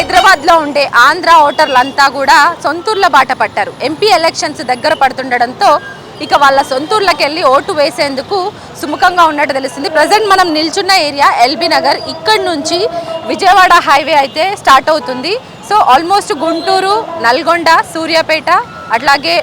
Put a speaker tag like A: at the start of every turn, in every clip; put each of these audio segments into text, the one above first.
A: హైదరాబాద్లో ఉండే ఆంధ్ర ఓటర్లంతా కూడా సొంతూర్ల బాట పట్టారు. ఎంపీ ఎలక్షన్స్ దగ్గర పడుతుండడంతో ఇక వాళ్ళ సొంతూర్లకు వెళ్ళి ఓటు వేసేందుకు సుముఖంగా ఉన్నట్టు తెలుస్తుంది. ప్రజెంట్ మనం నిల్చున్న ఏరియా ఎల్బీ నగర్. ఇక్కడ నుంచి విజయవాడ హైవే అయితే స్టార్ట్ అవుతుంది. సో ఆల్మోస్ట్ గుంటూరు నల్గొండ సూర్యాపేట అట్లాగే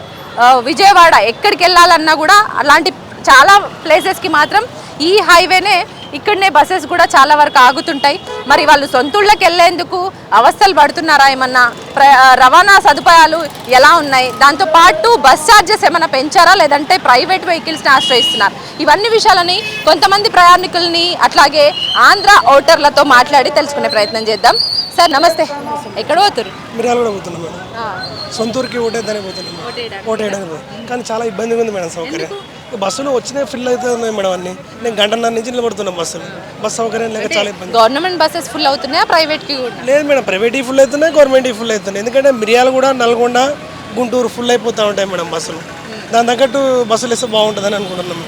A: విజయవాడ ఎక్కడికి వెళ్ళాలన్నా కూడా అలాంటి చాలా ప్లేసెస్కి మాత్రం ఈ హైవేనే ఇక్కడనే బస్సెస్ కూడా చాలా వరకు ఆగుతుంటాయి. మరి వాళ్ళు సొంతూళ్ళకి వెళ్ళేందుకు అవస్థలు పడుతున్నారా ఏమన్నా? రవాణా సదుపాయాలు ఎలా ఉన్నాయి? దాంతో పాటు బస్ ఛార్జెస్ ఏమైనా పెంచారా? లేదంటే ప్రైవేట్ వెహికల్స్ని ఆశ్రయిస్తున్నారు. ఇవన్నీ విషయాలని కొంతమంది ప్రయాణికుల్ని అట్లాగే ఆంధ్ర ఓటర్లతో మాట్లాడి తెలుసుకునే ప్రయత్నం చేద్దాం. సార్ నమస్తే. ఎక్కడ పోతురు
B: మిరియాలు కూడా పోతున్నాం మేడం. సొంతూరుకి ఓటేద్దానికి పోతున్నాం. ఓటేయడానికి. కానీ చాలా ఇబ్బందిగా ఉంది మేడం సౌకర్యం. బస్సులు వచ్చినాయి ఫిల్ అవుతున్నాయి మేడం అన్ని. నేను గంటన్నర నుంచి నిలబడుతున్నాం బస్సులు. బస్ సౌకర్యం లేక చాలా ఇబ్బంది
A: గవర్నమెంట్ బస్సెస్ ఫుల్ అవుతున్నాయా ప్రైవేట్కి కూడా?
B: లేదు మేడం ప్రైవేట్ ఫుల్ అవుతున్నాయి గవర్నమెంట్ ఫుల్ అవుతున్నాయి. ఎందుకంటే మిరియాలు కూడా నల్గొండ గుంటూరు ఫుల్ అయిపోతూ ఉంటాయి మేడం బస్సులు. దాని తగ్గట్టు బస్సులు వేస్తే బాగుంటుందని అనుకుంటున్నాం.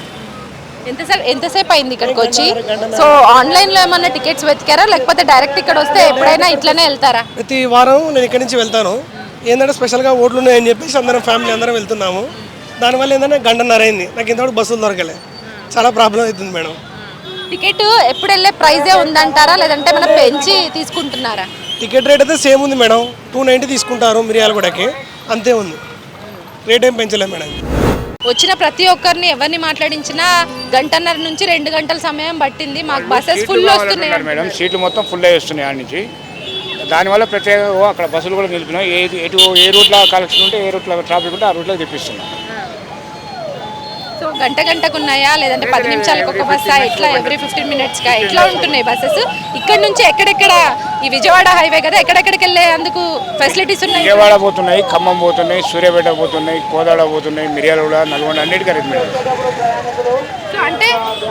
A: ఎంతసేపు ఎంతసేపు అయింది ఇక్కడికి వచ్చి? సో ఆన్లైన్లో ఏమన్నా టికెట్స్ వెతికారా? లేకపోతే డైరెక్ట్ ఇక్కడ వస్తే ఎప్పుడైనా ఇట్లనే వెళ్తారా?
B: ప్రతి వారం నేను ఇక్కడి నుంచి వెళ్తాను. ఏంటంటే స్పెషల్గా ఓట్లు ఉన్నాయని చెప్పేసి అందరం ఫ్యామిలీ అందరం వెళ్తున్నాము. దానివల్ల ఏంటంటే గంటన్నర అయింది. నాకు ఇంతవరకు బస్సులు దొరకలే. చాలా ప్రాబ్లం అవుతుంది మేడం.
A: టికెట్ ఎప్పుడు వెళ్ళే ప్రైజే ఉందంటారా? లేదంటే మనం పెంచి తీసుకుంటున్నారా?
B: టికెట్ రేట్ అయితే సేమ్ ఉంది మేడం. టూ నైంటీ తీసుకుంటారు మిరియాలగూడకి అంతే ఉంది. రేట్ ఏం పెంచలేదు మేడం.
A: వచ్చిన ప్రతి ఒక్కరిని ఎవరిని మాట్లాడించినా గంటన్నర నుంచి రెండు గంటల సమయం పట్టింది. మాకు బస్సెస్ ఫుల్ వస్తున్నాయి.
C: మేడం. సీట్లు మొత్తం ఫుల్ అయ్యి వస్తున్నాయి ఆడ నుంచి. దానివల్ల ప్రత్యేక ఓ అక్కడ బస్సులు కూడా నిలిపినాం ఏ ఎటు ఏ రూట్లో కలెక్షన్ ఉంటే ఏ రూట్లో ట్రాఫిక్ ఉంటే ఆ రూట్లో తెప్పిస్తున్నాం.
A: గంట గంటకు ఉన్నాయా లేదంటే పది నిమిషాలకు ఒక బస్సా? ఎట్లా ఎవ్రీ ఫిఫ్టీన్ మినిట్స్గా? ఎట్లా ఉంటున్నాయి బస్సెస్ ఇక్కడ నుంచి ఎక్కడెక్కడ? ఈ విజయవాడ హైవే కదా ఎక్కడెక్కడికి వెళ్ళే అందుకు ఫెసిలిటీస్ ఉన్నాయి?
C: విజయవాడ పోతున్నాయి ఖమ్మం పోతున్నాయి సూర్యాపేట పోతున్నాయి కోదాడ పోతున్నాయి మిర్యాలగూడ నల్గొండ అన్నిటికీ
A: అంటే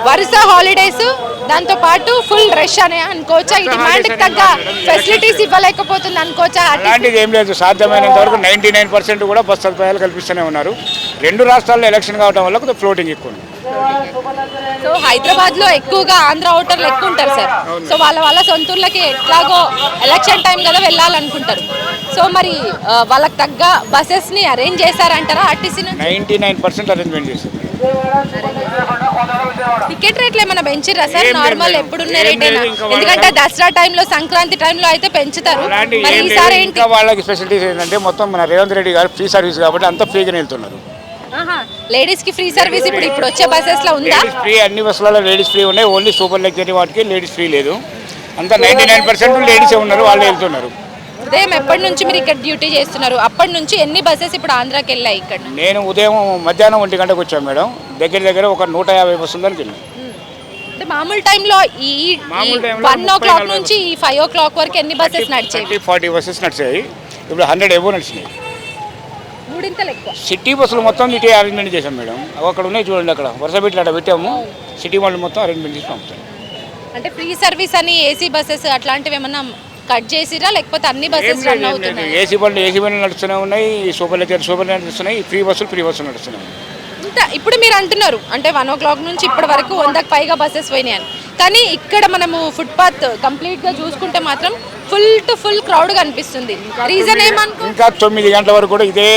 A: వరుస హాలిడేస్ దాంతో పాటు ఫుల్ రష్ అనే అనుకోవచ్చా ఈ డిమాండ్ తగ్గ ఫెసిలిటీస్ ఇవ్వలేకపోతుంది అనుకోవచ్చా
C: అలాంటిది ఏం లేదు సాధ్యమైనంత వరకు నైంటీ నైన్ పర్సెంట్ కూడా బస్ సదుపాయాలు కల్పిస్తూనే ఉన్నారు రెండు రాష్ట్రాల్లో ఎలక్షన్ కావడం వల్ల కొద్దిగా ఫ్లోటింగ్ ఎక్కువ ఉంది
A: సో హైదరాబాద్లో ఎక్కువగా ఆంధ్ర ఓటర్లు ఎక్కువ ఉంటారు సార్ సో వాళ్ళ వాళ్ళ సొంతూర్లకి ఎట్లాగో ఎలక్షన్ టైం కదా వెళ్ళాలనుకుంటారు సో మరి వాళ్ళకి తగ్గ బస్సెస్ని arrange చేశారంటారా RTC
C: ninety nine percent arrangement చేసింది
A: టికెట్ రేట్లు ఏమైనా పెంచిర్రా సార్? నార్మల్. ఎప్పుడున్న రేట్ ఎందుకంటే దసరా టైంలో సంక్రాంతి టైంలో అయితే పెంచుతారు. మరి ఈసారి. ఏంటి?
C: వాళ్ళకి ఫెసిలిటీస్ ఏంటంటే మొత్తం మన రేవంత్ రెడ్డి గారు ఫ్రీ సర్వీస్ కాబట్టి అంతా ఫ్రీగానే వెళ్తున్నారు.
A: లేడీస్కి ఫ్రీ సర్వీస్ ఇప్పుడు ఇప్పుడు వచ్చే బస్సెస్లో ఉందా?
C: ఫ్రీ అన్ని బస్సులలో లేడీస్ ఫ్రీ ఉన్నాయి. ఓన్లీ సూపర్ లగ్జరీ వాటికి లేడీస్ ఫ్రీ లేదు. అంతా నైంటీ నైన్ పర్సెంట్ లేడీసే ఉన్నారు వాళ్ళే వెళ్తున్నారు.
A: ఉదయం ఎప్పటి నుంచి మీరు ఇక్కడ డ్యూటీ చేస్తున్నారు? అప్పటి నుంచి ఎన్ని బస్సెస్ ఇప్పుడు ఆంధ్రాకి వెళ్ళాయి ఇక్కడ?
C: నేను ఉదయం మధ్యాహ్నం ఒంటి గంటకు వచ్చాను మేడం. దగ్గర దగ్గర ఒక నూట యాభై బస్సుల దానికి వెళ్ళాను
A: అంటే మామూలు టైంలో ఈ వన్ ఓ క్లాక్ నుంచి ఈ ఫైవ్ ఓ క్లాక్ వరకు ఎన్ని బస్సెస్
C: థర్టీ ఫార్టీ బస్సెస్ నడిచాయి. ఇప్పుడు హండ్రెడ్ ఎబో నడిచినాయి. సిటీ బస్సులు మొత్తం ఇటే అరేంజ్మెంట్ చేశాం మేడం. అక్కడ ఉన్నాయి చూడండి అక్కడ. వరుస పెట్టి అక్కడ పెట్టాము. సిటీ వాళ్ళు మొత్తం అరేంజ్మెంట్ చేసి పంపుతాం
A: అంటే ఫ్రీ సర్వీస్ అని ఏసీ బస్సెస్ అట్లాంటివి ఏమన్నా కట్ చేసిరా లేకపోతే అన్ని బస్సెస్ రన్ అవుతున్నాయి?
C: ఏసీ బండ్లు ఏసీ బండ్లు నడుస్తూనే ఉన్నాయి. సూపర్ లగ్జరీ సూపర్ నడుస్తున్నాయి. ఫ్రీ బస్సులు ఫ్రీ బస్సులు నడుస్తున్నాయి
A: ఇంత ఇప్పుడు మీరు అంటున్నారు. అంటే వన్ ఓ క్లాక్ నుంచి ఇప్పటి వరకు వందకు పైగా బస్సెస్ పోయినాయి అని కానీ ఇక్కడ మనము ఫుట్పాత్ కంప్లీట్గా చూసుకుంటే మాత్రం ఫుల్ టు ఫుల్ క్రౌడ్ కనిపిస్తుంది. రీజన్ ఏమనుకో
C: ఇంకా తొమ్మిది గంటల వరకు కూడా ఇదే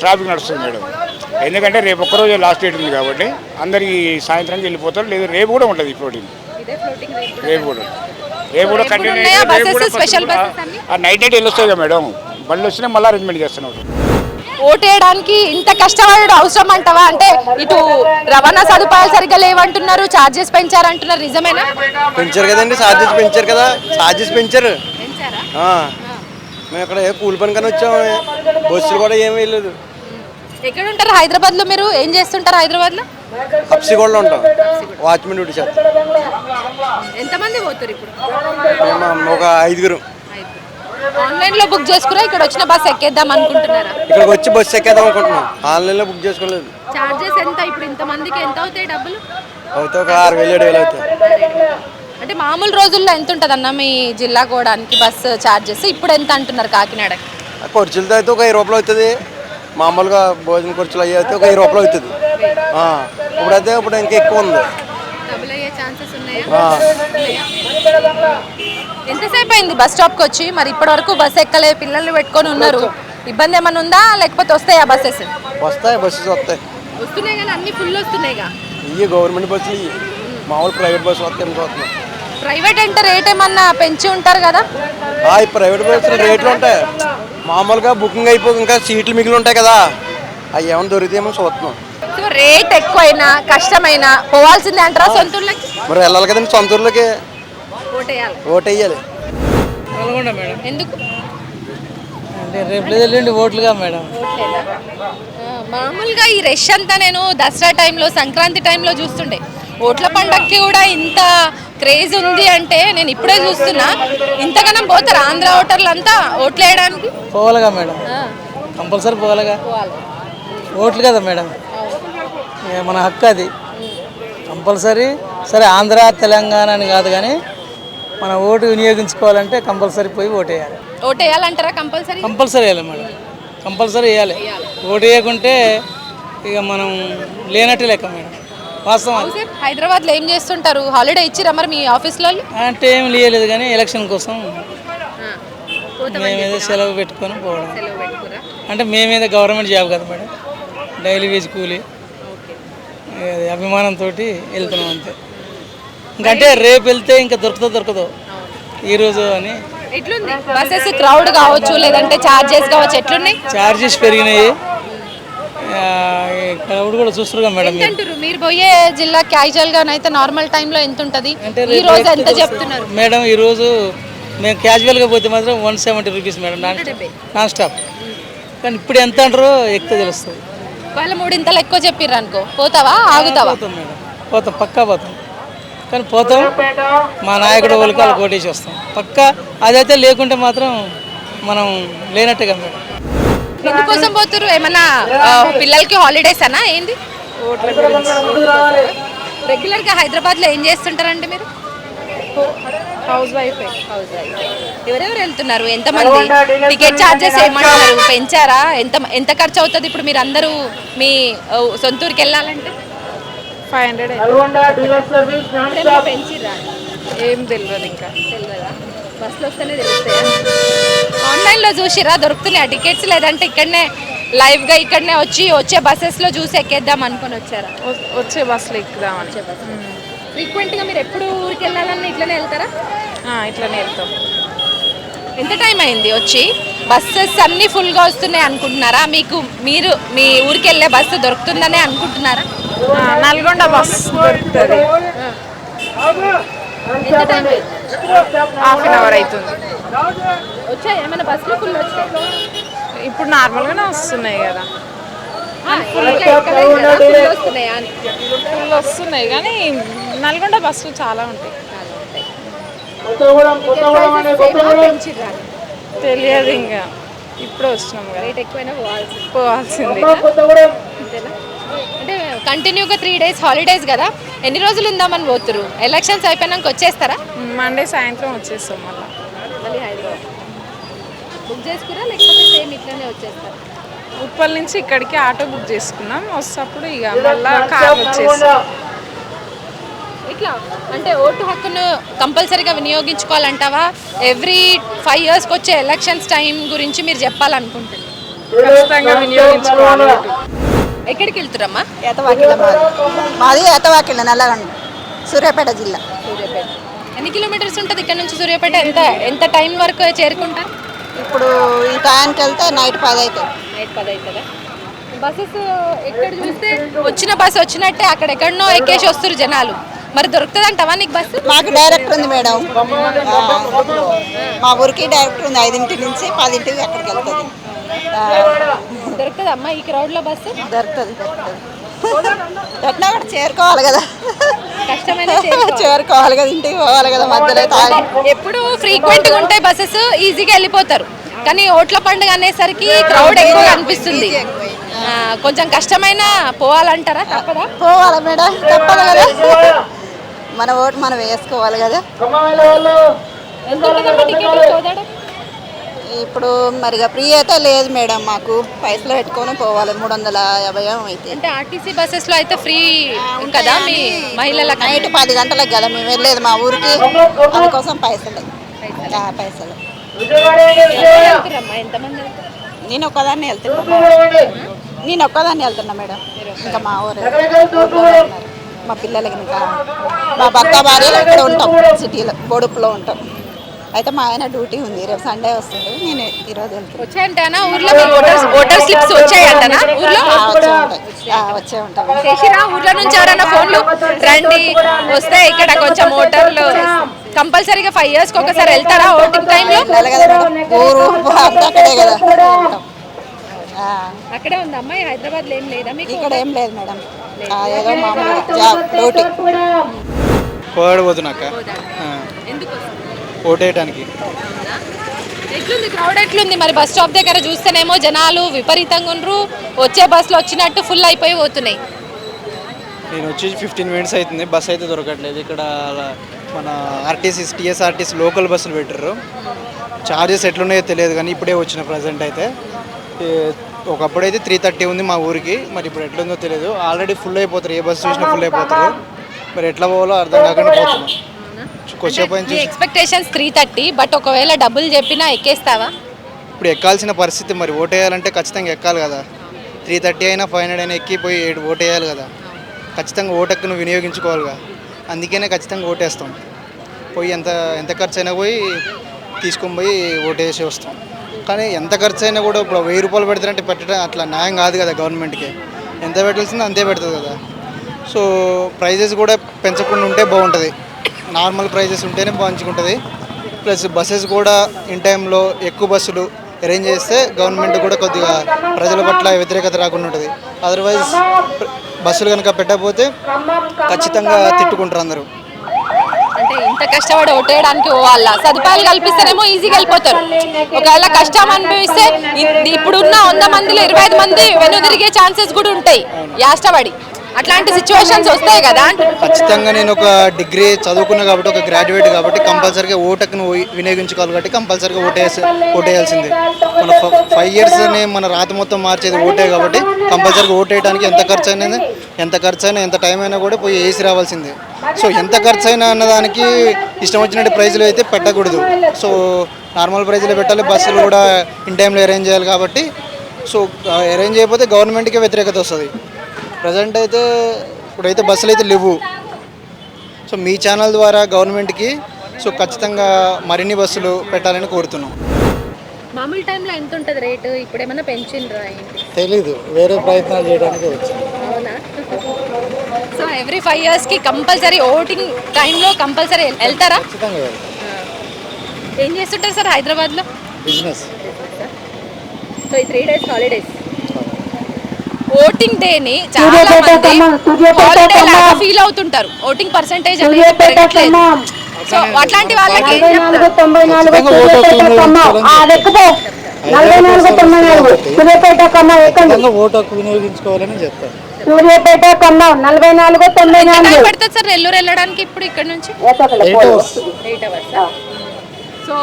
C: ట్రాఫిక్ నడుస్తుంది మేడం. ఎందుకంటే రేపు ఒక్కరోజు లాస్ట్ డేట్ ఉంది కాబట్టి అందరికి సాయంత్రానికి వెళ్ళిపోతారు. లేదు రేపు కూడా ఉంటుంది ఈ ఫ్లోటింగ్ రేపు కూడా. రేపు కూడా కంటిన్యూ? నైట్ కదా మేడం. బండ్లు వచ్చినా మళ్ళీ అరేంజ్మెంట్
A: ఓటేయడానికి ఇంత కష్టపడడం అవసరం అంటావా? అంటే ఇటు రవాణా సదుపాయాలు సరిగ్గా లేవంటున్నారు చార్జెస్ పెంచారంటున్నారు నిజమేనా?
D: పెంచారు కదండి ఛార్జెస్ పెంచారు కదా. ఛార్జెస్ పెంచారు.
A: పెంచారా?
D: ఆ. మేము ఇక్కడ ఏ కూలి పని కానీ వచ్చాము. బస్సులు కూడా ఏమీ లేదు.
A: ఎక్కడ ఉంటారు హైదరాబాద్లో మీరు? ఏం చేస్తుంటారు హైదరాబాద్లో
D: హప్సిగోడలో ఉంటాం. వాచ్మెన్ డ్యూటీ చేస్తాం
A: ఎంతమంది పోతారు ఇప్పుడు?
D: మేము ఒక ఐదుగురు.
A: ఆన్లైన్లో బుక్ చేసుకురా? ఇక్కడ వచ్చిన బస్ ఎక్కేద్దాం అనుకుంటున్నారా?
D: ఇక్కడికి వచ్చి బస్సు ఎక్కేద్దాం అనుకుంటున్నాం. ఆన్లైన్లో బుక్ చేసుకోలేదు.
A: చార్జెస్ ఎంత ఇప్పుడు? ఇంత మందికి ఎంత అవుతాయి డబ్బులు?
D: అవుతాయి ఒక ఆరు వేలు ఏడు వేలు అవుతాయి.
A: అంటే మామూలు రోజుల్లో ఎంత ఉంటుంది అన్న మీ జిల్లా కోవడానికి బస్ చార్జెస్ ఇప్పుడు ఎంత అంటున్నారు కాకినాడకి?
D: ఖర్చులతో అయితే ఒక వెయ్యి రూపాయలు అవుతుంది. మామూలుగా భోజన ఖర్చులు అయ్యి అయితే ఒక వెయ్యి రూపాయలు అవుతుంది. ఇప్పుడైతే ఇప్పుడు ఇంకా ఎక్కువ ఉంది.
A: ఎంతసేపు అయింది బస్ స్టాప్కి వచ్చి? మరి ఇప్పటి వరకు బస్ ఎక్కలే పిల్లల్ని పెట్టుకొని ఉన్నారు. ఇబ్బంది ఏమైనా ఉందా? లేకపోతే వస్తాయా బస్సెస్?
D: వస్తాయి బస్సెస్ వస్తాయి.
A: వస్తున్నాయి కానీ అన్ని ఫుల్ వస్తున్నాయిగా.
D: ఇవి గవర్నమెంట్ బస్సులు ఇవి మామూలు ప్రైవేట్ బస్సులు వస్తాయి
A: ప్రైవేట్ అంటే రేట్ ఏమన్నా పెంచి ఉంటారు కదా?
D: ప్రైవేట్ బస్సులు రేట్లు ఉంటాయి. మామూలుగా బుకింగ్ అయిపోయి ఇంకా సీట్లు మిగిలి ఉంటాయి కదా. అవి ఏమైనా దొరికితేమో చూస్తున్నాం.
A: సో రేట్ ఎక్కువైనా కష్టమైనా పోవాల్సిందే అంటారా సొంతూళ్ళకి
D: మరి వెళ్ళాలి కదండి సొంత ఊర్లకి
A: ఓటేయాలి.
D: ఓటు వేయాలి
E: నల్గొండ మేడం.
A: ఎందుకు?
E: అంటే రేపు ఎల్లుండి ఓట్లుగా మేడం.
A: మామూలుగా ఈ రష్ అంతా నేను దసరా టైంలో సంక్రాంతి టైంలో చూస్తుండే. ఓట్ల పండక్కి కూడా ఇంత క్రేజ్ ఉంది అంటే నేను ఇప్పుడే చూస్తున్నా. ఇంతగానం పోతారు ఆంధ్ర ఓటర్లు అంతా ఓట్లు వేయడానికి?
E: పోవాలిగా మేడం. కంపల్సరీ పోవాలిగా. ఓట్లు కదా మేడం. మన హక్కు అది. కంపల్సరీ. సరే ఆంధ్ర తెలంగాణ అని కాదు కానీ మన ఓటు వినియోగించుకోవాలంటే కంపల్సరీ పోయి ఓటు వేయాలి.
A: ఓటు వేయాలంటారా కంపల్సరీ?
E: కంపల్సరీ వేయాలి మేడం. కంపల్సరీ వేయాలి. ఓటు వేయకుంటే ఇక మనం లేనట్టు లెక్క మేడం. వాస్తవం.
A: హైదరాబాద్లో ఏం చేస్తుంటారు? హాలిడే ఇచ్చిరా మరి మీ ఆఫీస్లో
E: అంటే ఏం లేదు కానీ ఎలక్షన్ కోసం మేమేదో సెలవు పెట్టుకొని పోవడం. అంటే మేమేదో గవర్నమెంట్ జాబ్ కదా మేడం. డైలీ వేజ్ కూలీ. అది అభిమానంతో వెళ్తున్నాం అంతే. ఇంకంటే రేపు వెళ్తే ఇంకా దొరుకుతుందో దొరకదో? ఈరోజు అని.
A: ఎట్లుంది? బస్సెస్ క్రౌడ్ కావచ్చు లేదంటే చార్జెస్ కావచ్చు ఎట్లున్నాయి?
E: ఛార్జెస్ పెరిగినాయి. క్రౌడ్ కూడా చూస్తున్నారు మేడం? మీరు
A: అంటారు మీరు పోయే జిల్లా క్యాజువల్గా అయితే నార్మల్ టైంలో ఎంత ఉంటది ఈ రోజు ఎంత. చెప్తున్నారు?
E: మేడం ఈరోజు మేము క్యాజువల్గా పోతే మాత్రం one seventy rupees madam non non stop కానీ ఇప్పుడు ఎంత అంటారో ఎక్కితే తెలుస్తుంది.
A: వాళ్ళ మూడింతలు ఎక్కువ చెప్పిర్రు అనుకో. పోతావా? ఆగుతావా?
E: పోతాం మేడం. పోతాం పక్కా పోతాం. కానీ పోతాం మా నాయకుడు వాళ్ళకి వాళ్ళు కోటేసి వస్తాం. పక్కా అదైతే లేకుంటే మాత్రం మనం లేనట్టుగా మేడం.
A: ఎందుకోసం పోతురు ఏమన్నా పిల్లలకి హాలిడేస్ అనా? ఏంది? రెగ్యులర్గా హైదరాబాద్లో ఏం చేస్తుంటారండి మీరు? హౌస్ వైఫ్ హౌస్ వైఫ్ ఎవరెవరు వెళ్తున్నారు? ఎంతమంది? టికెట్ ఛార్జెస్ ఏమంటారు పెంచారా? ఎంత ఎంత ఖర్చు అవుతుంది ఇప్పుడు మీరు అందరూ మీ ఆ, సొంత ఊరికి వెళ్ళాలంటే?
F: ఫైవ్ హండ్రెడ్
A: పెంచిర్రా?
F: ఏం తెలియదు ఇంకా.
A: తెలియదా బస్సులో వస్తేనే తెలుస్తాయా? ఆన్లైన్లో చూసిరా? దొరుకుతున్నాయి? టికెట్స్ లేదంటే ఇక్కడనే లైవ్గా ఇక్కడనే వచ్చి వచ్చే బస్సెస్లో చూసి ఎక్కేద్దాం అనుకొని వచ్చారా?
F: వచ్చే బస్సులో ఎక్కుదామని
A: ఫ్రీక్వెంట్గా మీరు ఎప్పుడు ఊరికి వెళ్ళాలన్నా ఇట్లనే వెళ్తారా?
F: ఇట్లనే వెళ్తాం.
A: ఎంత టైం అయింది వచ్చి? బస్సెస్ అన్నీ ఫుల్గా వస్తున్నాయి అనుకుంటున్నారా? మీకు మీరు మీ ఊరికి వెళ్ళే బస్సు దొరుకుతుందనే అనుకుంటున్నారా?
F: నల్గొండ బస్ దొరుకుతుంది. హాఫ్ అన్ అవర్ అవుతుంది.
A: వచ్చాయి? ఏమైనా బస్సులో ఫుల్ వచ్చాయి?
F: ఇప్పుడు నార్మల్గానే వస్తున్నాయి కదా.
A: ఫుల్ వస్తున్నాయా
F: కానీ నల్గొండ బస్సులు చాలా ఉంటాయి. తెలియదు ఇంకా. ఇప్పుడే వచ్చినాం కదా.
A: రేట్ ఎక్కువైనా పోవాల్సి
F: పోవాల్సింది.
A: కంటిన్యూగా త్రీ డేస్ హాలిడేస్ కదా. ఎన్ని రోజులు ఉందామని పోతురు ఎలక్షన్స్ అయిపోయినాక వచ్చేస్తారా?
F: మండే సాయంత్రం వచ్చేస్తాం మళ్ళీ.
A: మళ్ళీ హైదరాబాద్. బుక్ చేసుకురా లేకపోతే సేమ్ ఇట్లానే వచ్చేస్తారా?
F: ఉప్పల్ నుంచి ఇక్కడికి ఆటో బుక్ చేసుకున్నాం. వస్తప్పుడు ఇక మళ్ళీ కార్ వచ్చేస్తాం
A: ఇట్లా అంటే ఓటు హక్కును కంపల్సరీగా వినియోగించుకోవాలంటావా? ఎవ్రీ ఫైవ్ ఇయర్స్కి వచ్చే ఎలక్షన్స్ టైం గురించి మీరు చెప్పాలనుకుంటున్నారు
F: ఖచ్చితంగా వినియోగించుకోవాలి
A: ఎక్కడికి వెళ్తురమ్మా
G: ఏతవాకిళ్ళ మాది. మాది ఏతవాకిళ్ళ నల్లగండ సూర్యాపేట జిల్లా.
A: సూర్యాపేట. ఎన్ని కిలోమీటర్స్ ఉంటుంది ఇక్కడ నుంచి సూర్యాపేట? ఎంత ఎంత టైం వరకు చేరుకుంటారు?
G: ఇప్పుడు ఈ టైంకి వెళ్తే నైట్ పది అవుతుంది
A: నైట్ పది అవుతుందా బస్సెస్ ఎక్కడ చూస్తే వచ్చిన బస్సు వచ్చినట్టే అక్కడ ఎక్కడనో ఎక్కేసి వస్తారు జనాలు. మరి దొరుకుతుంది అంటావా నీకు బస్సు?
G: మాకు డైరెక్ట్ ఉంది మేడం. మా ఊరికి డైరెక్ట్ ఉంది ఐదింటి నుంచి పదింటికి అక్కడికి వెళ్తుంది.
A: దొరుకుతుంది అమ్మా ఈ క్రౌడ్లో బస్సు?
G: దొరుకుతుంది దొరుకుతుంది ఎట్లా కూడా చేరుకోవాలి కదా.
A: కష్టమైన
G: చేరుకోవాలి కదా ఇంటికి పోవాలి కదా మధ్యలో తాగి.
A: ఎప్పుడు ఫ్రీక్వెంట్గా ఉంటాయి బస్సెస్ ఈజీగా వెళ్ళిపోతారు. కానీ ఓట్ల పండుగ అనేసరికి క్రౌడ్ ఎక్కువ అనిపిస్తుంది కొంచెం కష్టమైన పోవాలంటారా? తప్పదా?
G: పోవాలి మేడం తప్పదు కదా. మన ఓటు మనం వేసుకోవాలి కదా
A: ఎంత ఉంటుందమ్మా టికెట్ సోదరుడు?
G: ఇప్పుడు మరిగా ఫ్రీ అయితే లేదు మేడం మాకు. పైసలు పెట్టుకొని పోవాలి. మూడు వందల యాభై అయితే.
A: అంటే ఆర్టీసీ బస్సెస్లో అయితే ఫ్రీ కదా మీ మహిళలకు
G: నైట్ పది గంటలకు కదా మేము వెళ్ళేది మా ఊరికి. అందుకోసం పైసలు. పైసలు? నేను ఒక్కదాన్ని వెళ్తున్నా నేను ఒక్కదాన్ని వెళ్తున్నా మేడం. ఇంకా మా ఊరు. మా పిల్లలకి ఇంకా మా భర్త భార్యలు ఇక్కడ ఉంటాం. సిటీలో బొడుపులో ఉంటాం. అయితే మా ఆయన డ్యూటీ ఉంది. రేపు సండే వస్తుంది. నేను ఈరోజు
A: వచ్చాయంటనా? ఊర్లో మీ ఓటర్ ఓటర్ స్లిప్స్ వచ్చాయంటనా? ఊర్లో?
G: ఆ, వచ్చే ఉంటాయి. ఆ, వచ్చే ఉంటాం
A: చేసిరా ఊర్లో నుంచి ఎవరైనా ఫోన్లు? రండి. వస్తే ఇక్కడ కొంచెం ఓటర్లు కంపల్సరీగా ఫైవ్ ఇయర్స్కి ఒకసారి వెళ్తారా ఓటింగ్ టైంలో
G: వెళ్ళాలి కదా మేడం. ఊరు అక్కడే కదా.
A: అక్కడే ఉంది అమ్మాయి? హైదరాబాద్లో ఏం లేదా మీకు?
G: ఇక్కడ ఏం లేదు మేడం. ఆ, ఏదో మామూలు డ్యూటీ.
A: ఎందుకు వస్తుంది?
H: ఓటేయడానికి
A: ఎట్లుంది? క్రౌడ్ ఎట్లుంది? మరి బస్ స్టాప్ దగ్గర చూస్తేనేమో జనాలు విపరీతంగా ఉండ్రు. వచ్చే బస్సులు వచ్చినట్టు ఫుల్ అయిపోయి పోతున్నాయి.
H: నేను వచ్చి ఫిఫ్టీన్ మినిట్స్ అవుతుంది బస్ అయితే దొరకట్లేదు. ఇక్కడ మన ఆర్టీసీ టీఎస్ఆర్టీసీ లోకల్ బస్సులు పెట్టారు ఛార్జెస్ ఎట్లున్నాయో తెలియదు కానీ ఇప్పుడే వచ్చిన ప్రజెంట్ అయితే. ఒకప్పుడైతే త్రీ థర్టీ ఉంది మా ఊరికి. మరి ఇప్పుడు ఎట్లుందో తెలియదు. ఆల్రెడీ ఫుల్ అయిపోతారు. ఏ బస్సు చూసినా ఫుల్ అయిపోతారు. మరి ఎట్లా పోవాలో అర్థం కాకుండా పోతున్నాం.
A: ఎక్స్పెక్టేషన్స్ త్రీ థర్టీ బట్ ఒకవేళ డబ్బులు చెప్పినా ఎక్కేస్తావా?
H: ఇప్పుడు ఎక్కాల్సిన పరిస్థితి మరి ఓటేయాలంటే ఖచ్చితంగా ఎక్కాలి కదా. త్రీ థర్టీ అయినా ఫైవ్ హండ్రెడ్ అయినా ఎక్కిపోయి ఏడు ఓటేయాలి కదా. ఖచ్చితంగా ఓటక్కును వినియోగించుకోవాలిగా. అందుకనే ఖచ్చితంగా ఓటేస్తాం. పోయి ఎంత ఎంత ఖర్చు అయినా పోయి తీసుకొని పోయి ఓటేసి వస్తాం. కానీ ఎంత ఖర్చు అయినా కూడా ఇప్పుడు వెయ్యి రూపాయలు పెడతారంటే పెట్టడం అట్లా న్యాయం కాదు కదా గవర్నమెంట్కి. ఎంత పెట్టాల్సిందో అంతే పెడుతుంది కదా. సో ప్రైజెస్ కూడా పెంచకుండా ఉంటే బాగుంటుంది. నార్మల్ ప్రైజెస్ ఉంటేనే మంచిగా ఉంటుంది ప్లస్ బస్సెస్ కూడా ఇన్ టైంలో ఎక్కువ బస్సులు అరేంజ్ చేస్తే గవర్నమెంట్ కూడా కొద్దిగా ప్రజల పట్ల వ్యతిరేకత రాకుండా ఉంటుంది. అదర్వైజ్ బస్సులు కనుక పెట్టకపోతే ఖచ్చితంగా తిట్టుకుంటారు అందరూ.
A: అంటే ఇంత కష్టపడి ఓటేయడానికి పోవాలా? సదుపాయాలు కల్పిస్తేనేమో ఈజీగా వెళ్ళిపోతారు. ఒకవేళ కష్టం అనిపిస్తే ఇప్పుడున్న వంద మందిలో ఇరవై ఐదు మంది వెనుదిరిగే ఛాన్సెస్ కూడా ఉంటాయి. యాష్టపడి అట్లాంటి సిచ్యువేషన్స్ వస్తాయి కదా?
H: ఖచ్చితంగా నేను ఒక డిగ్రీ చదువుకున్నా కాబట్టి ఒక గ్రాడ్యుయేట్ కాబట్టి కంపల్సరీగా ఓటకును వినియోగించుకోవాలి కాబట్టి కంపల్సరీగా ఓటేసి ఓటేయాల్సిందే. మన ఫైవ్ ఇయర్స్ మన రాత మొత్తం మార్చేది ఓటే కాబట్టి కంపల్సరీగా ఓటేయడానికి ఎంత ఖర్చు అయినా ఎంత ఖర్చు అయినా ఎంత టైం అయినా కూడా పోయి వేసి రావాల్సిందే. సో ఎంత ఖర్చు అయినా అన్నదానికి ఇష్టం వచ్చినట్టు ప్రైజ్లు అయితే పెట్టకూడదు. సో నార్మల్ ప్రైజ్లో పెట్టాలి బస్సులు కూడా ఇన్ టైంలో అరేంజ్ చేయాలి కాబట్టి. సో అరేంజ్ చేయకపోతే గవర్నమెంట్కే వ్యతిరేకత వస్తుంది. ప్రజెంట్ అయితే ఇప్పుడైతే బస్సులు అయితే లేవు. సో మీ ఛానల్ ద్వారా గవర్నమెంట్కి సో ఖచ్చితంగా మరిన్ని బస్సులు పెట్టాలని కోరుతున్నాం.
A: మామూలు టైంలో ఎంత ఉంటుంది రేటు? ఇప్పుడు ఏమైనా పెంచిండ్రా ఏంటి?
H: తెలీదు. వేరే ప్రయత్నాలు చేయడానికి వచ్చింది.
A: సో ఎవ్రీ ఫైవ్ ఇయర్స్కి కంపల్సరీ ఓటింగ్ టైంలో కంపల్సరీ వెళ్తారా?
H: ఖచ్చితంగా వెళ్తాం.
A: ఏం చేస్తుంటారు సార్ హైదరాబాద్లో?
H: బిజినెస్?
A: సో ఈ త్రీ డేస్ హాలిడేస్. ఓటింగ్ డేని చాలా మంది హాలిడే లాగా ఫీల్ అవుతుంటారు. ఓటింగ్ పర్సంటేజ్ అనేది పెరగట్లేదు సో అట్లాంటి వాళ్ళకి ఏం చెప్తారు?
I: తొంభై నాలుగు నలభై నాలుగు తొంభై నాలుగు. సూర్యాపేట కమ్మ ఎక్కండి.
H: ఓటు హక్కు వినియోగించుకోవాలని చెప్తారు.
I: సూర్యాపేట కమ్మ నలభై నాలుగు తొంభై
A: ఎంత
I: నాలుగు.
A: టైం పడుతుంది సార్ నెల్లూరు వెళ్ళడానికి ఇప్పుడు ఇక్కడ నుంచి? Eight hours? సో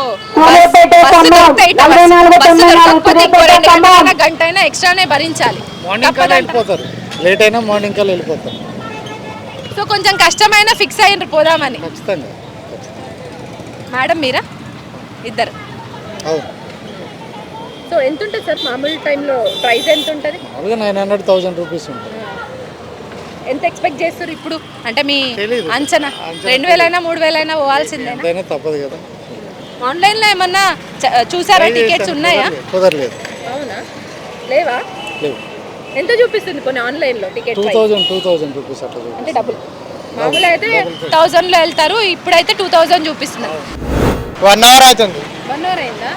A: గంట అయినా ఎక్స్ట్రానే భరించాలి.
H: లేట్ అయినా మార్నింగ్ కల్లా వెళ్ళిపోతారు.
A: సో కొంచెం కష్టమైన ఫిక్స్ అయ్యిండ్రు పోదామని.
H: ఖచ్చితంగా.
A: మేడం మీరా? ఇద్దరు. సో ఎంత ఉంటుంది సార్? మామూలు టైంలో ప్రైస్ ఎంత ఉంటుంది
H: మామూలుగా నైన్ హండ్రెడ్ థౌసండ్ రూపీస్ ఉంటుంది.
A: ఎంత ఎక్స్పెక్ట్ చేస్తారు ఇప్పుడు? అంటే మీ. అంచనా. రెండు వేలైనా మూడు వేలైనా పోవాల్సిందేనా?
H: ఎంతైనా తప్పదు కదా.
A: ఆన్లైన్లో ఏమన్నా చూసారా టికెట్స్ ఉన్నాయా?
H: కుదరలేదు
A: అవునా? లేవా?
H: లేవు.
A: ఎంత చూపిస్తుంది కొన్ని ఆన్లైన్లో ticket
H: two thousand two thousand rupees అట్లా
A: అంటే డబుల్ మామూలు అయితే థౌజండ్లో వెళ్తారు ఇప్పుడైతే టూ థౌజండ్ చూపిస్తున్నారు.
H: వన్ అవర్ అవుతుంది.
A: వన్ అవర్ అయిందా?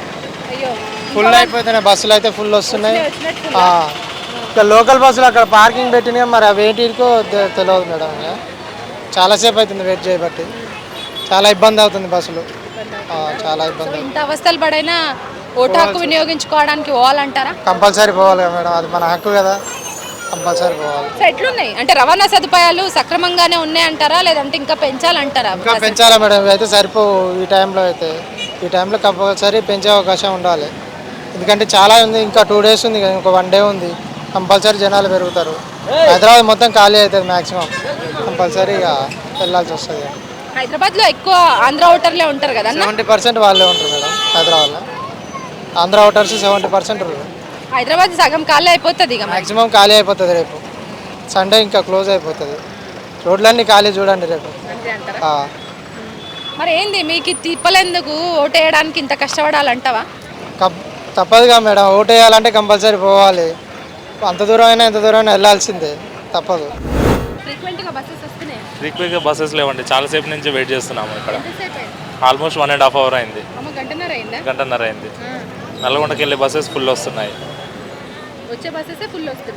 A: అయ్యో
H: ఫుల్ అయిపోతున్నాయి బస్సులు అయితే ఫుల్ వస్తున్నాయి. లోకల్ బస్సులు అక్కడ పార్కింగ్ పెట్టినాయి మరి అవి ఏంటికో తెలియదు మేడం. చాలాసేపు అవుతుంది వెయిట్ చేయబట్టి. చాలా ఇబ్బంది అవుతుంది బస్సులు. చాలా ఇబ్బంది.
A: ఇంత అవస్థలు పడైనా ఓటు హక్కు వినియోగించుకోవడానికి పోవాలంటారా?
H: కంపల్సరీ పోవాలి మేడం అది మన హక్కు కదా. కంపల్సరీ పోవాలి.
A: సో ఎట్లున్నాయి? అంటే రవాణా సదుపాయాలు సక్రమంగానే ఉన్నాయంటారా? లేదంటే ఇంకా పెంచాలంటారా
H: ఇంకా పెంచాలి మేడం? అయితే సరిపోవు ఈ టైంలో అయితే. ఈ టైంలో కంపల్సరీ పెంచే అవకాశం ఉండాలి. ఎందుకంటే చాలా ఉంది ఇంకా టూ డేస్ ఉంది కదా ఇంకో వన్ డే ఉంది. కంపల్సరీ జనాలు పెరుగుతారు. హైదరాబాద్ మొత్తం ఖాళీ అవుతుంది మ్యాక్సిమం కంపల్సరీ ఇక వెళ్ళాల్సి వస్తుంది.
A: హైదరాబాద్లో ఎక్కువ ఆంధ్ర ఓటర్లే ఉంటారు కదా అన్న
H: సెవెంటీ పర్సెంట్ వాళ్ళే ఉంటారు మేడం హైదరాబాద్లో. Andhra voters seventy percent
A: Hyderabad సగం ఖాళీ అయిపోతుంది ఇక.
H: మ్యాక్సిమం ఖాళీ అయిపోతుంది రేపు. సండే ఇంకా క్లోజ్ అయిపోతుంది. రోడ్లన్నీ ఖాళీ చూడండి రేపు. ఆ.
A: మరి ఏంది మీకు ఈ తిప్పలేందుకు ఓటేయడానికి ఇంత కష్టపడాలంటావా?
H: తప్పదుగా మేడం ఓటు వేయాలంటే కంపల్సరీ పోవాలి. అంత దూరం అయినా ఎంత దూరం అయినా వెళ్ళాల్సిందే తప్పదు.
A: ఫ్రీక్వెంట్గా బస్సెస్
J: ఫ్రీక్వెంట్గా బస్సెస్ లేవండి. చాలాసేపు నుంచి వెయిట్ చేస్తున్నాము ఇక్కడ. Almost one and half hour అయింది.
A: గంటన్నర అయిందా?
J: నల్గొండకి వెళ్ళే బస్సెస్ ఫుల్ వస్తున్నాయి.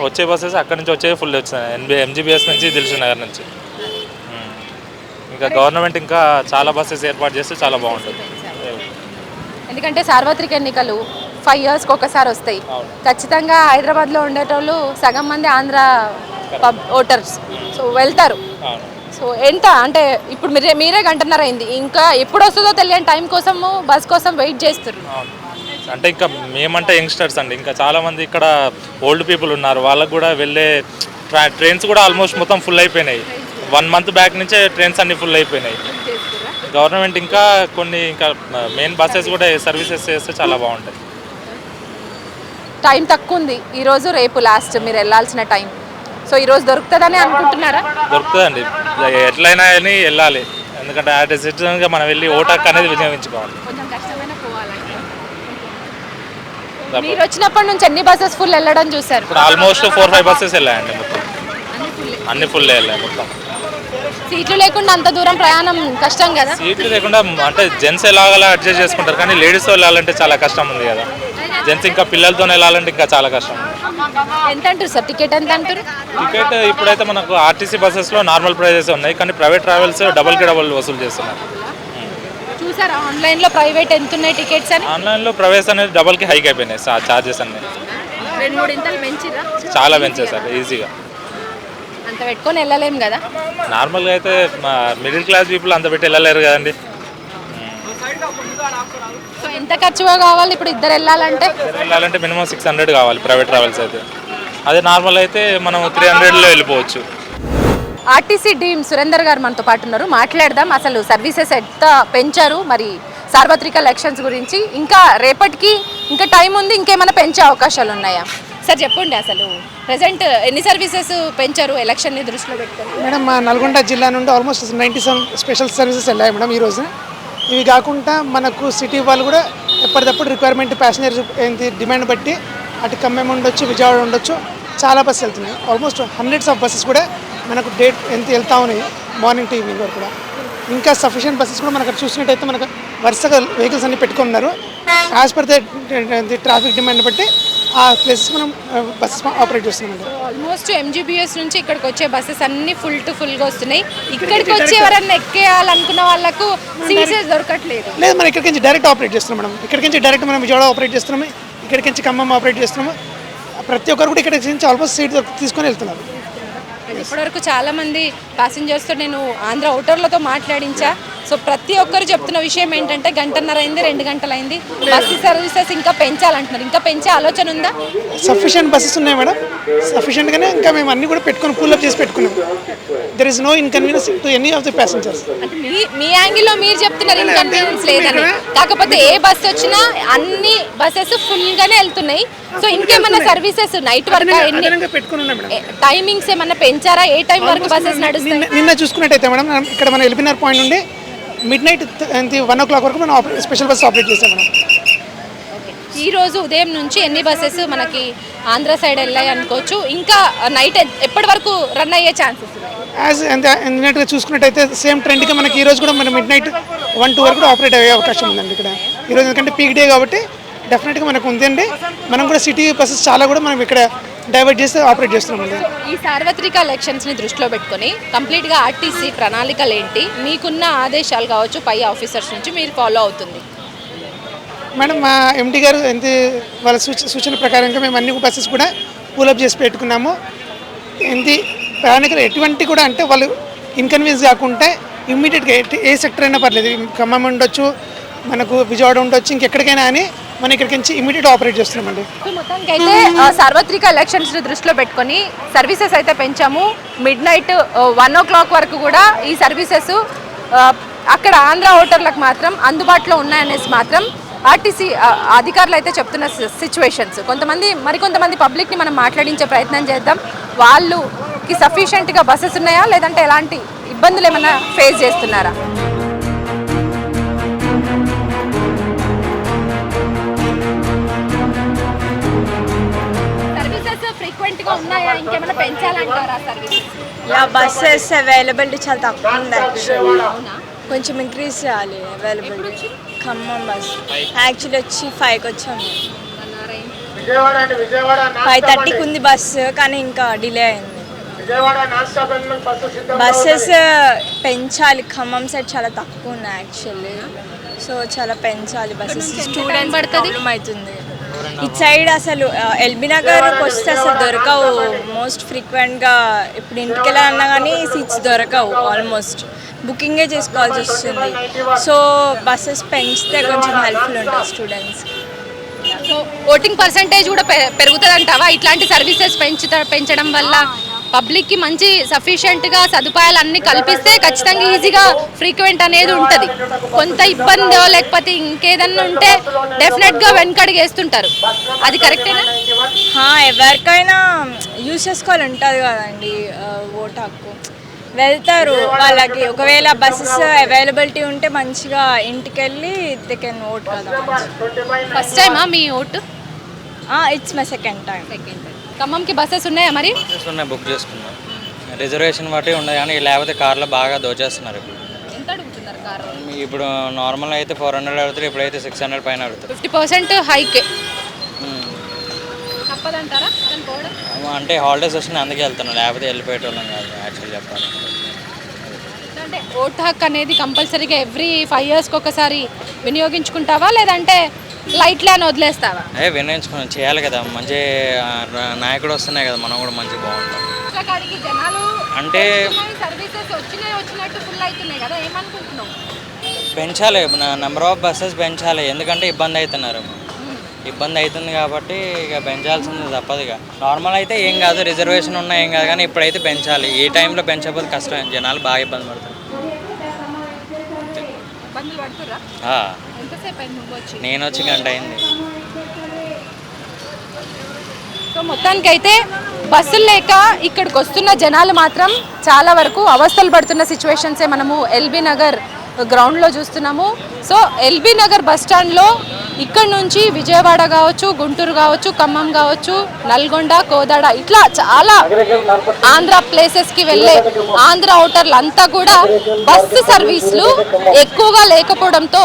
A: వచ్చే బస్సెస్
J: అక్కడి నుంచి వచ్చే ఫుల్ వచ్చినాయి ఎన్బి ఎంజీబీఎస్ నుంచి దిల్సు నగర్ నుంచి. ఇంకా గవర్నమెంట్ ఇంకా చాలా బస్సెస్ ఏర్పాటు చేస్తే చాలా బాగుంటుంది.
A: ఎందుకంటే సార్వత్రిక ఎన్నికలు ఫైవ్ ఇయర్స్కి ఒకసారి వస్తాయి. ఖచ్చితంగా హైదరాబాద్లో ఉండేటోళ్ళు సగం మంది ఆంధ్ర ఓటర్స్. సో వెళ్తారు. సో ఎంత? అంటే ఇప్పుడు మీరే మీరే గంటన్నర అయింది. ఇంకా ఎప్పుడు వస్తుందో తెలియని టైం కోసము బస్ కోసం వెయిట్ చేస్తారు
J: అంటే ఇంకా మేమంటే యంగ్స్టర్స్ అండి. ఇంకా చాలా మంది ఇక్కడ ఓల్డ్ పీపుల్ ఉన్నారు. వాళ్ళకు కూడా వెళ్ళే ట్రా ట్రైన్స్ కూడా ఆల్మోస్ట్ మొత్తం ఫుల్ అయిపోయినాయి. వన్ మంత్ బ్యాక్ నుంచే ట్రైన్స్ అన్ని ఫుల్ అయిపోయినాయి. గవర్నమెంట్ ఇంకా కొన్ని ఇంకా మెయిన్ బస్సెస్ కూడా సర్వీసెస్ చేస్తే చాలా బాగుంటాయి.
A: టైం తక్కువ ఉంది ఈరోజు రేపు లాస్ట్. మీరు వెళ్ళాల్సిన టైం. సో ఈరోజు దొరుకుతుందని అనుకుంటున్నారా?
J: దొరుకుతుందండి. ఎట్లయినా అని వెళ్ళాలి. ఎందుకంటే యాజ్ ఎ సిటిజన్గా మనం వెళ్ళి ఓటు హక్కు అనేది వినియోగించుకోవాలి.
A: కొంచెం కష్టమైన మీరు వచ్చినప్పటి నుంచి ఎన్ని బస్సెస్ ఫుల్ వెళ్ళడం చూసారు
J: ఇప్పుడు ఆల్మోస్ట్ ఫోర్ ఫైవ్ బస్సెస్ వెళ్ళాయండి మొత్తం. అన్ని ఫుల్ వెళ్ళాయి మొత్తం.
A: సీట్లు లేకుండా అంత దూరం ప్రయాణం కష్టం కదా?
J: సీట్లు లేకుండా అంటే జెంట్స్ ఎలాగలా అడ్జస్ట్ చేసుకుంటారు కానీ లేడీస్ వెళ్ళాలంటే చాలా కష్టం ఉంది కదా. జెంట్స్ ఇంకా పిల్లలతో వెళ్ళాలంటే ఇంకా చాలా కష్టం.
A: ఎంత అంటారు సార్? టికెట్ ఎంత అంటారు?
J: టికెట్ ఇప్పుడైతే మనకు ఆర్టీసీ బస్సెస్లో నార్మల్ ప్రైజెస్ ఉన్నాయి కానీ ప్రైవేట్ ట్రావెల్స్ డబల్కి డబల్ వసూలు చేస్తున్నారు.
A: చూసారా? ఆన్లైన్లో ప్రైవేట్ ఎంత ఉన్నాయి టికెట్స్ అని?
J: ఆన్లైన్లో ప్రైవేస్ అనేది డబల్కి హైక్ అయిపోయినాయి చార్జెస్ అన్నీ.
A: రెండు మూడు ఇంతలు పెంచిరా
J: చాలా పెంచేశారు ఈజీగా.
A: అంత పెట్టుకొని వెళ్ళలేం కదా?
J: నార్మల్గా అయితే మిడిల్ క్లాస్ పీపుల్ అంత పెట్టి వెళ్ళలేరు కదండి.
A: సో ఎంత ఖర్చుగా కావాలి? ఇప్పుడు ఇద్దరు వెళ్ళాలంటే?
J: వెళ్ళాలంటే మినిమం సిక్స్ హండ్రెడ్ కావాలి ప్రైవేట్ ట్రావెల్స్ అయితే. అదే నార్మల్ అయితే మనం త్రీ హండ్రెడ్లో వెళ్ళిపోవచ్చు.
A: ఆర్టీసీ డీమ్ సురేందర్ గారు మనతో పాటు ఉన్నారు. మాట్లాడదాం. అసలు సర్వీసెస్ ఎంత పెంచారు? మరి సార్వత్రిక ఎలక్షన్స్ గురించి. ఇంకా రేపటికి ఇంకా టైం ఉంది ఇంకేమైనా పెంచే అవకాశాలు ఉన్నాయా? సార్ చెప్పండి అసలు. ప్రజెంట్ ఎన్ని సర్వీసెస్ పెంచారు ఎలక్షన్ని దృష్టిలో పెట్టుకొని?
B: మేడం మా నల్గొండ జిల్లా నుండి almost ninety seven special services వెళ్ళాయి మేడం ఈ రోజు. ఇవి కాకుండా మనకు సిటీ వాళ్ళు కూడా ఎప్పటికప్పుడు రిక్వైర్మెంట్ ప్యాసింజర్ ఏంటి డిమాండ్ బట్టి అటు ఖమ్మం ఉండొచ్చు విజయవాడ ఉండొచ్చు చాలా బస్సులు వెళ్తున్నాయి. ఆల్మోస్ట్ హండ్రెడ్స్ ఆఫ్ బస్సెస్ కూడా మనకు డేట్ ఎంత వెళ్తా ఉన్నాయి మార్నింగ్ టు ఈవినింగ్ వరకు కూడా. ఇంకా సఫిషియెంట్ బస్సెస్ కూడా మనకు చూసినట్టయితే మనకు వరుసగా వెహికల్స్ అన్ని పెట్టుకున్నారు. As per the traffic demand బట్టి ఆ ప్లేసెస్ మనం బస్సెస్ ఆపరేట్ చేస్తున్నాం
A: ఆల్మోస్ట్ ఎంజీబీఎస్ నుంచి ఇక్కడికి వచ్చే బస్సెస్ అన్ని ఫుల్ టు ఫుల్గా వస్తున్నాయి. ఇక్కడికి వచ్చి ఎవరన్నా ఎక్కేయాలనుకున్న వాళ్ళకు సీట్స్ దొరకట్లేదు.
B: లేదు మనం ఇక్కడికి నుంచి డైరెక్ట్ ఆపరేట్ చేస్తున్నాం మనం ఇక్కడికి నుంచి డైరెక్ట్ మనం విజయవాడ ఆపరేట్ చేస్తున్నాము. ఇక్కడికి నుంచి ఖమ్మం ఆపరేట్ చేస్తున్నాము. ప్రతి ఒక్కరు కూడా ఇక్కడికి నుంచి ఆల్మోస్ట్ సీట్ తీసుకొని వెళ్తున్నారు.
A: ఇప్పటివరకు చాలా మంది ప్యాసింజర్స్తో నేను ఆంధ్ర ఓటర్లతో మాట్లాడించా. సో ప్రతి ఒక్కరు చెప్తున్న విషయం ఏంటంటే గంటన్నర అయింది రెండు గంటలు అయింది బస్సు సర్వీసెస్ ఇంకా పెంచాలంటున్నారు. ఇంకా పెంచే ఆలోచన ఉందా?
B: సఫిషియెంట్ బస్సెస్ ఉన్నాయి మేడం. సఫిషియెంట్గానే ఇంకా మేము అన్ని కూడా పెట్టుకొని పుల్అప్ చేసి పెట్టుకున్నాం. There is no inconvenience to any of the passengers
A: మీ మీ యాంగిల్లో మీరు చెప్తున్నారు ఇన్కన్వీనియన్స్ లేదని. కాకపోతే ఏ బస్ వచ్చినా అన్ని బస్సెస్ ఫుల్గానే వెళ్తున్నాయి. సో ఇంకేమైనా సర్వీసెస్ నైట్ వరకు టైమింగ్స్ ఏమన్నా పెంచారా? ఏ టైం వరకు బస్సెస్ నడుస్తాయి?
B: నిన్న చూసుకున్నట్టయితే మేడం ఇక్కడ మన ఎల్బినార్ పాయింట్ నుండి midnight one o'clock వరకు మనం స్పెషల్ బస్ ఆపరేట్ చేసాం మేడం.
A: ఈ రోజు ఉదయం నుంచి ఎన్ని బస్సెస్ మనకి ఆంధ్ర సైడ్ వెళ్ళాయి అనుకోవచ్చు. ఇంకా నైట్ ఎప్పటి వరకు రన్ అయ్యే ఛాన్సెస్
B: యాజ్ చూసుకున్నట్టయితే సేమ్ ట్రెండ్గా మనకి ఈ రోజు కూడా మన మిడ్ నైట్ వన్ టూ వరకు ఆపరేట్ అయ్యే అవకాశం ఉందండి ఇక్కడ. ఈరోజు ఎందుకంటే పీక్ డే కాబట్టి డెఫినెట్గా మనకు ఉందండి. మనం కూడా సిటీ బస్సెస్ చాలా కూడా మనం ఇక్కడ డైవర్ట్ చేసి ఆపరేట్ చేస్తున్నామండి
A: ఈ సార్వత్రిక ఎలక్షన్స్ని దృష్టిలో పెట్టుకొని కంప్లీట్గా ఆర్టీసీ ప్రణాళికలు ఏంటి? మీకున్న ఆదేశాలు కావచ్చు పై ఆఫీసర్స్ నుంచి మీరు ఫాలో అవుతుంది.
B: మేడం మా ఎండి గారు ఎంత వాళ్ళ సూచ సూచన ప్రకారంగా మేము అన్ని బస్సెస్ కూడా పూలప్ చేసి పెట్టుకున్నాము. ఏంటి ప్రయాణికులు ఎటువంటి కూడా అంటే వాళ్ళు ఇన్కన్వీనియన్స్ కాకుండా ఇమ్మీడియట్గా ఏ సెక్టర్ అయినా పర్లేదు. ఖమ్మం ఉండొచ్చు మనకు విజయవాడ ఉండొచ్చు ఇంకెక్కడికైనా అని మనం ఇక్కడికి నుంచి ఇమీడియట్ ఆపరేట్ చేస్తున్నామండి.
A: మొత్తానికి అయితే ఆ, సార్వత్రిక ఎలక్షన్స్ దృష్టిలో పెట్టుకొని సర్వీసెస్ అయితే పెంచాము. Midnight one o'clock వరకు కూడా ఈ సర్వీసెస్ అక్కడ ఆంధ్ర ఓటర్లకు మాత్రం అందుబాటులో ఉన్నాయనేసి మాత్రం ఆర్టీసీ అధికారులు అయితే చెప్తున్న సిచ్యువేషన్స్ కొంతమంది మరికొంతమంది పబ్లిక్ని మనం మాట్లాడించే ప్రయత్నం చేద్దాం. వాళ్ళుకి సఫిషియెంట్గా బస్సెస్ ఉన్నాయా? లేదంటే ఎలాంటి ఇబ్బందులు ఏమైనా ఫేస్ చేస్తున్నారా? ఫ్రీక్వెంట్గా ఉన్నాయా? ఇంకేమైనా పెంచాలంటారా సర్వీసెస్
K: యా బస్సెస్ అవైలబిలిటీ చాలా తక్కువ ఉంది యాక్చువల్లీ కొంచెం ఇంక్రీజ్ చేయాలి అవైలబిలిటీ ఖమ్మం బస్ యాక్చువల్లీ వచ్చి ఫైవ్కి వచ్చాము. ఫైవ్ థర్టీకి ఉంది బస్సు కానీ ఇంకా డిలే అయింది. బస్సెస్ పెంచాలి ఖమ్మం సైడ్ చాలా తక్కువ ఉన్నాయి యాక్చువల్లీ సో చాలా పెంచాలి బస్సెస్ స్టూడెంట్స్
A: పడుతుంది?
K: అవుతుంది. ఇటు సైడ్ అసలు ఎల్బీ నగర్కి వస్తే అసలు దొరకవు. మోస్ట్ ఫ్రీక్వెంట్గా ఇప్పుడు ఇంటికి వెళ్ళాలన్నా కానీ సీట్స్ దొరకవు ఆల్మోస్ట్ బుకింగే చేసుకోవాల్సి వస్తుంది. సో బస్సెస్ పెంచితే కొంచెం హెల్ప్ఫుల్ ఉంటుంది స్టూడెంట్స్
A: సో ఓటింగ్ పర్సంటేజ్ కూడా పె- పెరుగుతుందంటావా? ఇట్లాంటి సర్వీసెస్ పెంచుత పెంచడం వల్ల పబ్లిక్కి మంచి సఫిషియెంట్గా సదుపాయాలు అన్ని కల్పిస్తే ఖచ్చితంగా ఈజీగా ఫ్రీక్వెంట్ అనేది ఉంటుంది. కొంత ఇబ్బందో లేకపోతే ఇంకేదన్నా ఉంటే డెఫినెట్గా వెనకడుగు వేస్తుంటారు అది కరెక్టేనా?
K: ఎవరికైనా యూస్ చేసుకోవాలి ఉంటుంది కదండి ఓటు హక్కు. వెళ్తారు వాళ్ళకి. ఒకవేళ బస్సెస్ అవైలబిలిటీ ఉంటే మంచిగా ఇంటికి వెళ్ళి దే కెన్ ఓట్ కదా.
A: ఫస్ట్ టైమా మీ vote?
K: It's my second time
A: ఖమ్మంకి buses ఉన్నాయా మరి?
L: ఉన్నాయి బుక్ చేసుకున్నాం. రిజర్వేషన్ బట్టి ఉండదు కానీ లేకపోతే కార్లో బాగా దోచేస్తున్నారు ఇప్పుడు.
A: ఎంత అడుగుతున్నారు కారు?
L: ఇప్పుడు నార్మల్ అయితే ఫోర్ హండ్రెడ్ అడుగుతారు ఇప్పుడైతే సిక్స్ హండ్రెడ్ పైన అడుగుతారు.
A: Fifty percent hike. తప్పదంటారా?
L: అంటే హాలిడేస్ వచ్చినాయి అందుకే వెళ్తున్నాం. లేకపోతే వెళ్ళిపోయేటోళ్ళం కాదు యాక్చువల్ చెప్పాలి.
A: అంటే ఓటు హక్కు అనేది కంపల్సరీగా ఎవ్రీ ఫైవ్ ఇయర్స్కి ఒకసారి వినియోగించుకుంటావా? లేదంటే లైట్లే అని వదిలేస్తావా?
L: అదే వినియోగించుకున్నాం చేయాలి కదా. మంచి నాయకుడు వస్తున్నాయి కదా. మనం కూడా మంచిగా బాగుంటాం.
A: జనాలు
L: అంటే
A: సర్వీసెస్ వచ్చినాయి వచ్చినట్టు ఫుల్ అవుతున్నాయి కదా. ఏమనుకుంటున్నావు?
L: పెంచాలి. నెంబర్ ఆఫ్ బస్సెస్ పెంచాలి. ఎందుకంటే ఇబ్బంది అవుతున్నారు. ఇబ్బంది అవుతుంది కాబట్టి ఇక పెంచాల్సింది తప్పదు ఇక. నార్మల్ అయితే ఏం కాదు. రిజర్వేషన్ ఉన్నా ఏం కాదు కానీ ఇప్పుడైతే పెంచాలి. ఏ టైంలో పెంచకపోతే కష్టం. జనాలు బాగా ఇబ్బంది ఆ,
A: ఎంతసేపు అయింది నువ్వు వచ్చి?
L: నేను వచ్చి గంట అయింది.
A: సో మొత్తానికైతే బస్సులు లేక ఇక్కడికి వస్తున్న జనాలు మాత్రం చాలా వరకు అవస్థలు పడుతున్న సిచ్యువేషన్సే మనము ఎల్బీ నగర్ గ్రౌండ్లో చూస్తున్నాము. సో ఎల్బీ నగర్ బస్ స్టాండ్లో ఇక్కడ నుంచి విజయవాడ కావచ్చు గుంటూరు కావచ్చు ఖమ్మం కావచ్చు నల్గొండ కోదాడ ఇట్లా చాలా ఆంధ్ర ప్లేసెస్కి వెళ్ళే ఆంధ్ర ఓటర్లు అంతా కూడా బస్సు సర్వీసులు ఎక్కువగా లేకపోవడంతో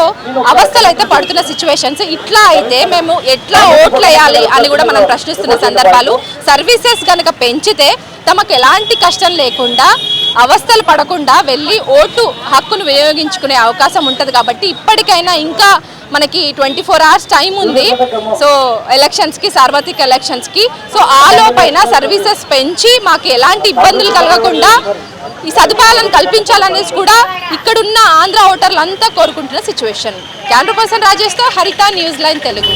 A: అవస్థలు అయితే పడుతున్న సిచ్యువేషన్స్ ఇట్లా అయితే మేము ఎట్లా ఓట్లు వేయాలి అని కూడా మనం ప్రశ్నిస్తున్న సందర్భాలు. సర్వీసెస్ కనుక పెంచితే తమకు ఎలాంటి కష్టం లేకుండా అవస్థలు పడకుండా వెళ్ళి ఓటు హక్కును వినియోగించుకునే అవకాశం ఉంటుంది కాబట్టి ఇప్పటికైనా ఇంకా మనకి ట్వంటీ ఫోర్ అవర్స్ టైం ఉంది. సో ఎలక్షన్స్కి సార్వత్రిక ఎలక్షన్స్కి సో ఆ లోపైన సర్వీసెస్ పెంచి మాకు ఎలాంటి ఇబ్బందులు కలగకుండా ఈ సదుపాయాలను కల్పించాలనేసి కూడా ఇక్కడున్న ఆంధ్ర ఓటర్లు అంతా కోరుకుంటున్న సిచ్యువేషన్ క్యాండ్రూ పర్సన్ రాజేష్తో హరిత న్యూస్ లైన్ తెలుగు.